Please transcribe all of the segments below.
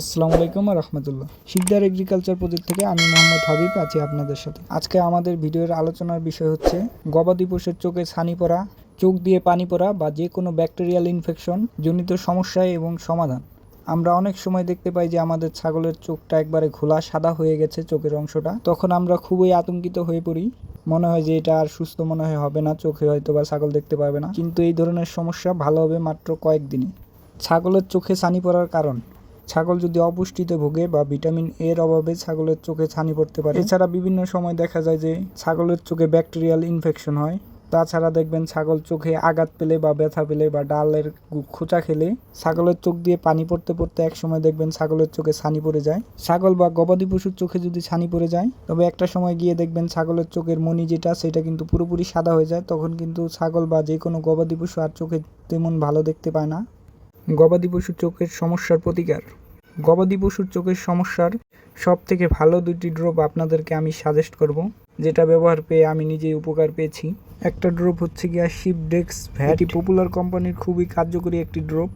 আসসালামু আলাইকুম রহমতুল্লাহ। Sikdar agriculture project থেকে আমি মোহাম্মদ হাবিব আছি আপনাদের সাথে। আজকে আমাদের ভিডিওর আলোচনার বিষয় হচ্ছে গবাদি পশুর চোখে ছানি পড়া, চোখ দিয়ে পানি পড়া বা যে কোনো ব্যাকটেরিয়াল ইনফেকশন জনিত সমস্যা এবং সমাধান। আমরা অনেক সময় দেখতে পাই যে আমাদের ছাগলের চোখটা একবারে ঘোলা সাদা হয়ে গেছে চোখের অংশটা। তখন আমরা খুবই আতঙ্কিত হয়ে পড়ি। মনে হয় যে এটা আর সুস্থ মনে হয় হবে না, চোখে হয়তো বা ছাগল দেখতে পারবে না। কিন্তু এই ধরনের সমস্যা ভালো হবে মাত্র কয়েকদিনই। ছাগলের চোখে ছানি পড়ার কারণ? ছাগল যদি অপুষ্টিতে ভোগে বা ভিটামিন এর অভাবে ছাগলের চোখে ছানি পড়তে পারে। এছাড়া বিভিন্ন সময় দেখা যায় যে ছাগলের চোখে ব্যাকটেরিয়াল ইনফেকশন হয়। তাছাড়া দেখবেন ছাগল চোখে আঘাত পেলে বা ব্যথা পেলে বা ডালের খোঁচা খেলে ছাগলের চোখ দিয়ে পানি পড়তে পড়তে এক সময় দেখবেন ছাগলের চোখে ছানি পড়ে যায়। ছাগল বা গবাদি পশুর চোখে যদি ছানি পড়ে যায়, তবে একটা সময় গিয়ে দেখবেন ছাগলের চোখের মনি যেটা, সেটা কিন্তু পুরোপুরি সাদা হয়ে যায়। তখন কিন্তু ছাগল বা যে কোনো গবাদি পশু আর চোখে তেমন ভালো দেখতে পায় না। গবাদি পশুর চোখের সমস্যার প্রতিকার। গবাদি পশুর চোখের সমস্যার সব থেকে ভালো দুটি ড্রপ আপনাদেরকে আমি সাজেস্ট করব, যেটা ব্যবহার পেয়ে আমি নিজেই উপকার পেয়েছি। একটা ড্রপ হচ্ছে গিয়া শিপডেক্স ভ্যাটি পপুলার কোম্পানির খুবই কার্যকরী একটি ড্রপ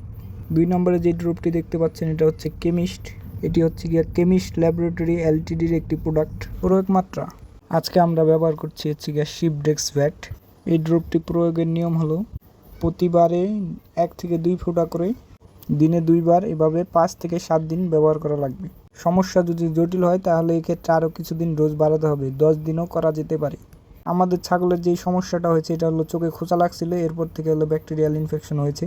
দুই নম্বরে যে ড্রপটি দেখতে পাচ্ছেন, এটা হচ্ছে কেমিস্ট এটি হচ্ছে গিয়া কেমিস্ট ল্যাবরেটরি এলটিডির একটি প্রোডাক্ট প্রয়োগ মাত্রা। আজকে আমরা ব্যবহার করছি হচ্ছে গিয়া শিপডেক্স ভ্যাট এই ড্রপটি প্রয়োগের নিয়ম হলো প্রতিবারে এক থেকে দুই ফোঁটা করে দিনে দুইবার এভাবে পাঁচ থেকে সাত দিন ব্যবহার করা লাগবে। সমস্যা যদি জটিল হয়, তাহলে এক্ষেত্রে আরও কিছুদিন রোজ বাড়াতে হবে। দশ দিনও করা যেতে পারে। আমাদের ছাগলের যেই সমস্যাটা হয়েছে, এটা হলো চোখে খোঁচা লাগছিল, এরপর থেকে হলো ব্যাকটেরিয়াল ইনফেকশন হয়েছে।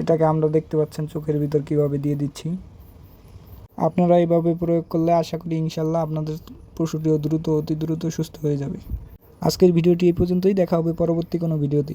এটাকে আমরা দেখতে পাচ্ছেন চোখের ভিতর কীভাবে দিয়ে দিচ্ছি। আপনারা এইভাবে প্রয়োগ করলে আশা করি ইনশাল্লাহ আপনাদের পশুটিও দ্রুত, অতি দ্রুত সুস্থ হয়ে যাবে। আজকের ভিডিওটি এই পর্যন্তই। দেখা হবে পরবর্তী কোনো ভিডিওতে।